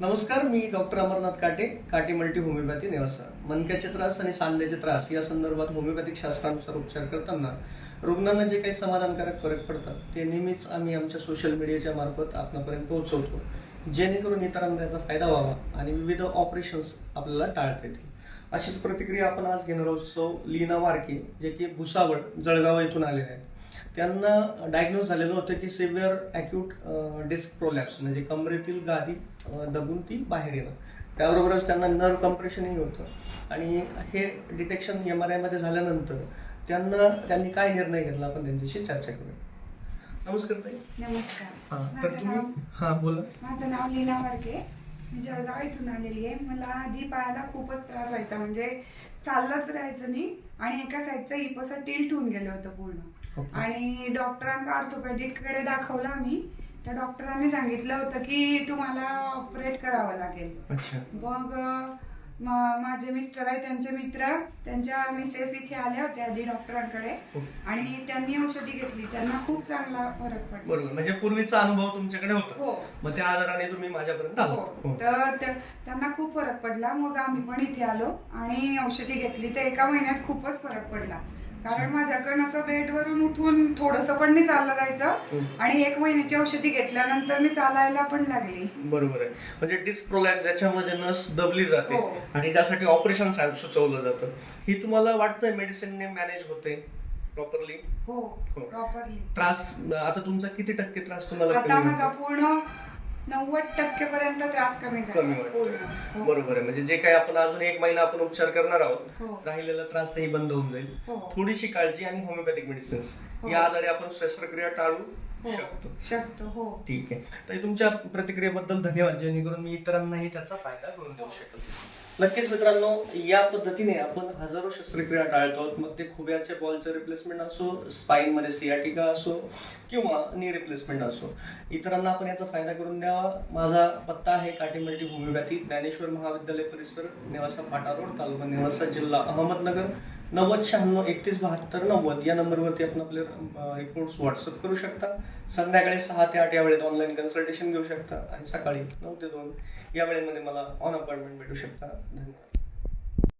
नमस्कार मी डॉक्टर अमरनाथ काटे काटे मल्टी होमिओपॅथी नेवासा मनक्याचे त्रास आणि सांध्याचे त्रास या संदर्भात होमिओपॅथिक शास्त्रानुसार उपचार करताना रुग्णांना जे काही समाधानकारक फरक पडतात ते नेहमीच आम्ही आमच्या सोशल मीडियाच्या मार्फत आपणापर्यंत पोहोचवतो. जेणेकरून इतरांना त्याचा फायदा व्हावा आणि विविध ऑपरेशन्स आपल्याला टाळता येतील. अशीच प्रतिक्रिया आपण आज घेणार आहोत. सौ लीना वारके जे की भुसावळ जळगाव येथून आलेले आहेत. त्यांना डायग्नोज झालेलं होतं की सिव्हिअर ॲक्यूट डिस्क प्रोलॅप्स म्हणजे कमरेतील गादी दबून ती बाहेर येणं. त्याबरोबरच त्यांना नर्व कम्प्रेशनही होतं. आणि हे डिटेक्शन एम आर आयमध्ये झाल्यानंतर त्यांना त्यांनी काय निर्णय घेतला आपण त्यांच्याशी चर्चा करूया. नमस्कार ताई. नमस्कार. हां तर तुम्ही हां बोला. माझं नाव लीना वारके मी जळगाव इथून आलेली आहे. मला आधी पायाला खूपच त्रास व्हायचा. म्हणजे चाललंच राहायचं नाही. आणि एका साईडचं हिप असं टिल्ट होऊन गेलं होतं पूर्ण. आणि डॉक्टरांना ऑर्थोपेडिककडे दाखवलं आम्ही. त्या डॉक्टरांनी सांगितलं होतं की तुम्हाला ऑपरेट करावं लागेल. अच्छा. मग माझे मिस्टर आहे त्यांचे मित्र त्यांच्या मिसेस इथे आल्या होत्या आधी डॉक्टरांकडे. ओके. आणि त्यांनी औषधी घेतली. त्यांना खूप चांगला फरक पडला. बरोबर. म्हणजे पूर्वीचा अनुभव तुमच्याकडे होता. हो. मग त्या आधाराने तुम्ही माझ्यापर्यंत आला. हो. तर त्या- त्यांना खूप फरक पडला. मग आम्ही पण इथे आलो आणि औषधी घेतली. तर एका महिन्यात खूपच फरक पडला. कारण माझ्याकडनं असं बेडवरून उठून थोडस पण नाही चाललं जायचं. आणि एक महिन्याची औषधी घेतल्यानंतर मी चालायला पण लागली बरोबर आहे म्हणजे डिस्क प्रोलॅक्स ज्याच्यामध्ये नस दबली जाते हो. आणि ज्यासाठी ऑपरेशन सुचवलं जातं ही तुम्हाला वाटतंय मेडिसिनने मॅनेज होते प्रॉपरली हो हो. प्रॉपरली त्रास आता तुमचा किती टक्के त्रास तुम्हाला आता माझा? पूर्ण नव्वद टक्केपर्यंत त्रास कमी झाला कमी. पूर्ण हो. बरोबर आहे म्हणजे जे काही आपण अजून एक महिना आपण उपचार करणार आहोत हो. राहिलेला त्रासही बंद होऊन जाईल हो. थोडीशी काळजी आणि होमिओपॅथिक मेडिसिन्स हो. या आधारे आपण शस्त्रक्रिया टाळू शकतो. शकतो हो. ठीक आहे. तर तुमच्या प्रतिक्रियेबद्दल धन्यवाद. जेणेकरून मी इतरांनाही त्याचा फायदा करून देऊ शकेल. नक्कीच मित्रांनो या पद्धतीने आपण हजारो शस्त्रक्रिया टाळतो. मग ते खुब्याचे बॉलचे रिप्लेसमेंट असो स्पाईन मध्ये सियाटिका असो किंवा नी रिप्लेसमेंट असो. इतरांना आपण याचा फायदा करून द्यावा. माझा पत्ता आहे काटी मल्टी होमिओपॅथी ज्ञानेश्वर महाविद्यालय परिसर नेवासा फाटा रोड तालुका नेवासा जिल्हा अहमदनगर. नव्वद शहाण्णव एकतीस बहात्तर नव्वद. या नंबरवरती आपण आपले रिपोर्ट्स व्हॉट्सअप करू शकता. संध्याकाळी सहा ते आठ या वेळेत ऑनलाईन कन्सल्टेशन घेऊ शकता. आणि सकाळी नऊ ते दोन या वेळेमध्ये मला ऑन अपॉइंटमेंट भेटू शकता. धन्यवाद.